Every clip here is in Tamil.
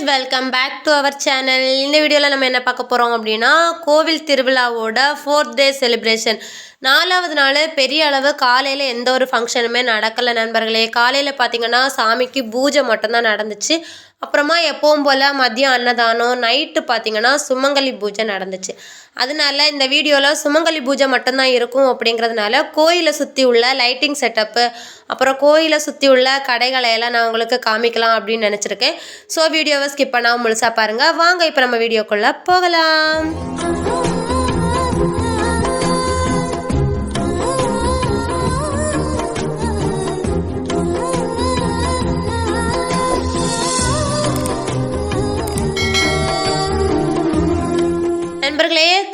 Guys welcome back to our channel இந்த வீடியோவில் நம்ம என்ன பார்க்க போகிறோம் அப்படின்னா கோவில் திருவிழாவோட ஃபோர்த் டே செலிப்ரேஷன் நாலாவது நாள் பெரிய அளவு காலையில் எந்த ஒரு ஃபங்க்ஷனுமே நடக்கலை நண்பர்களே. காலையில் பார்த்தீங்கன்னா சாமிக்கு பூஜை மட்டும்தான் நடந்துச்சு. அப்புறமா எப்பவும் போல் மதியம் அன்னதானம் நைட்டு பார்த்திங்கன்னா சுமங்கலி பூஜை நடந்துச்சு. அதனால இந்த வீடியோவில் சுமங்கலி பூஜை மட்டும்தான் இருக்கும் அப்படிங்கிறதுனால கோயிலை சுற்றி உள்ள லைட்டிங் செட்டப்பு அப்புறம் கோயிலை சுற்றி உள்ள கடைகளை எல்லாம் நான் உங்களுக்கு காமிக்கலாம் அப்படின்னு நினச்சிருக்கேன். ஸோ வீடியோவை ஸ்கிப் பண்ணாமல் முழுசாக பாருங்கள் வாங்க இப்போ நம்ம வீடியோக்குள்ளே போகலாம்.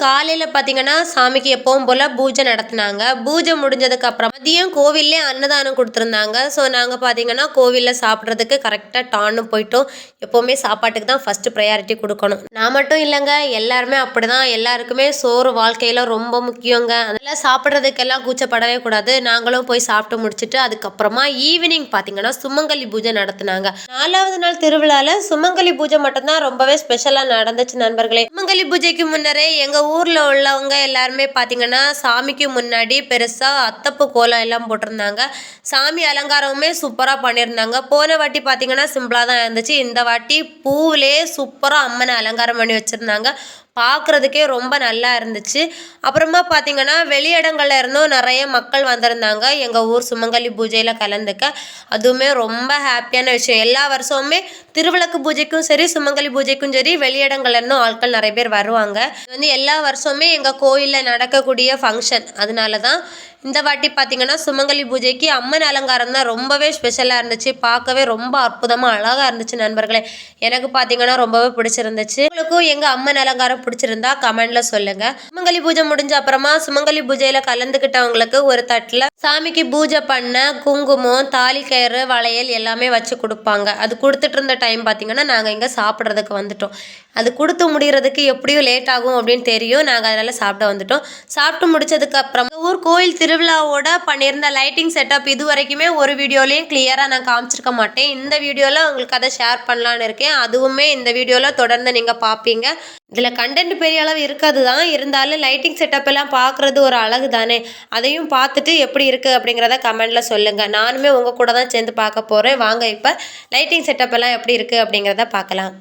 காலையில் பார்த்தீங்கன்னா சாமிக்கு எப்பவும் போல் பூஜை நடத்துனாங்க. பூஜை முடிஞ்சதுக்கப்புறம் மதியம் கோவில்லே அன்னதானம் கொடுத்துருந்தாங்க. ஸோ நாங்கள் பார்த்தீங்கன்னா கோவிலில் சாப்பிட்றதுக்கு கரெக்டாக டான்னு போயிட்டோம். எப்போவுமே சாப்பாட்டுக்கு தான் ஃபஸ்ட்டு ப்ரையாரிட்டி கொடுக்கணும். நான் மட்டும் இல்லைங்க எல்லாருமே அப்படி தான் எல்லாருக்குமே சோறு வாழ்க்கையில் ரொம்ப முக்கியங்க. அதெல்லாம் சாப்பிட்றதுக்கெல்லாம் கூச்சப்படவே கூடாது. நாங்களும் போய் சாப்பிட்டு முடிச்சுட்டு அதுக்கப்புறமா ஈவினிங் பார்த்தீங்கன்னா சுமங்கலி பூஜை நடத்துனாங்க. நாலாவது நாள் திருவிழாவில் சுமங்கலி பூஜை மட்டும்தான் ரொம்பவே ஸ்பெஷலாக நடந்துச்சு நண்பர்களே. சுமங்கலி பூஜைக்கு முன்னரே எங்கள் ஊர் ஊரில் உள்ளவங்க எல்லாருமே பார்த்தீங்கன்னா சாமிக்கு முன்னாடி பெருசாக அத்தப்பு கோலம் எல்லாம் போட்டிருந்தாங்க. சாமி அலங்காரமுமே சூப்பராக பண்ணியிருந்தாங்க. போன வாட்டி பார்த்தீங்கன்னா சிம்பிளாக தான் இருந்துச்சு. இந்த வாட்டி பூவிலே சூப்பராக அம்மனை அலங்காரம் பண்ணி வச்சுருந்தாங்க. பார்க்குறதுக்கே ரொம்ப நல்லா இருந்துச்சு. அப்புறமா பார்த்திங்கன்னா வெளியிடங்கள்ல இருந்தும் நிறைய மக்கள் வந்திருந்தாங்க. எங்கள் ஊர் சுமங்கலி பூஜையில் கலந்துக்க. அதுவுமே ரொம்ப ஹாப்பியான விஷயம். எல்லா வருஷமுமே திருவிளக்கு பூஜைக்கும் சரி சுமங்கலி பூஜைக்கும் சரி வெளியிடங்கள்ல இருந்தும் ஆட்கள் நிறைய பேர் வருவாங்க. இது வந்து எல்லா வருஷமுமே எங்கள் கோயிலில் நடக்கக்கூடிய ஃபங்க்ஷன் அதனால தான் இந்த வாட்டி பார்த்திங்கன்னா சுமங்கலி பூஜைக்கு அம்மன் அலங்காரம் தான் ரொம்பவே ஸ்பெஷலாக இருந்துச்சு. பார்க்கவே ரொம்ப அற்புதமாக அழகாக இருந்துச்சு நண்பர்களே. எனக்கு பார்த்தீங்கன்னா ரொம்பவே பிடிச்சிருந்துச்சு. உங்களுக்கும் எங்கள் அம்மன் அலங்காரம் பிடிச்சிருந்தா கமெண்டில் சொல்லுங்க. சுமங்கலி பூஜை முடிஞ்ச அப்புறமா சுமங்கலி பூஜையில் கலந்துக்கிட்டவங்களுக்கு ஒரு தட்டில் சாமிக்கு பூஜை பண்ண குங்குமம் தாலி கயிறு வளையல் எல்லாமே வச்சு கொடுப்பாங்க. அது கொடுத்துட்டு இருந்த டைம் பார்த்திங்கன்னா நாங்கள் இங்கே சாப்பிட்றதுக்கு வந்துட்டோம். அது கொடுத்து முடிகிறதுக்கு எப்படியும் லேட் ஆகும் அப்படின்னு தெரியும். நாங்கள் அதனால் சாப்பிட வந்துட்டோம். சாப்பிட்டு முடிச்சதுக்கப்புறம் ஊர் கோயில் திருவிழாவோட பண்ணியிருந்த லைட்டிங் செட்டப் இது வரைக்குமே ஒரு வீடியோலையும் கிளியராக நான் காமிச்சிருக்க மாட்டேன். இந்த வீடியோவில் உங்களுக்கு அதை ஷேர் பண்ணலான்னு இருக்கேன். அதுவுமே இந்த வீடியோவில் தொடர்ந்து நீங்கள் பார்ப்பீங்க இதில் கண்டென்ட் பெரிய அளவு இருக்காது தான் இருந்தாலும் லைட்டிங் செட்டப் எல்லாம் பார்க்குறது ஒரு அழகு தானே? அதையும் பார்த்துட்டு எப்படி இருக்குது அப்படிங்கிறத கமெண்டில் சொல்லுங்கள் நானுமே உங்கள் கூட தான் சேர்ந்து பார்க்க போகிறேன் வாங்க இப்போ லைட்டிங் செட்டப் எல்லாம் எப்படி இருக்குது அப்படிங்கிறத பார்க்கலாம்.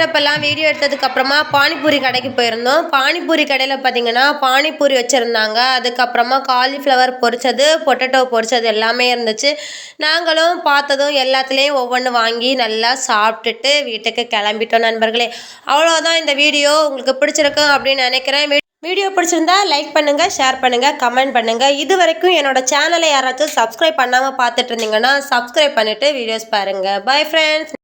செட்டப்பெல்லாம் வீடியோ எடுத்ததுக்கப்புறமா பானிபூரி கடைக்கு போயிருந்தோம். பானிபூரி கடையில் பார்த்தீங்கன்னா பானிபூரி வச்சுருந்தாங்க. அதுக்கப்புறமா காலிஃப்ளவர் பொரிச்சது பொட்டேட்டோ பொரிச்சது எல்லாமே இருந்துச்சு. நாங்களும் பார்த்ததும் எல்லாத்துலேயும் ஒவ்வொன்று வாங்கி நல்லா சாப்பிட்டுட்டு வீட்டுக்கு கிளம்பிட்டோம் நண்பர்களே. அவ்வளோதான் இந்த வீடியோ. உங்களுக்கு பிடிச்சிருக்கும் அப்படின்னு நினைக்கிறேன். வீ- வீடியோ பிடிச்சிருந்தா லைக் பண்ணுங்கள் ஷேர் பண்ணுங்கள் கமெண்ட் பண்ணுங்கள் இது வரைக்கும் என்னோட சேனலை யாராச்சும் சப்ஸ்கிரைப் பண்ணாமல் பார்த்துட்டு இருந்தீங்கன்னா சப்ஸ்கிரைப் பண்ணிவிட்டு வீடியோஸ் பாருங்கள் பை ஃப்ரெண்ட்ஸ்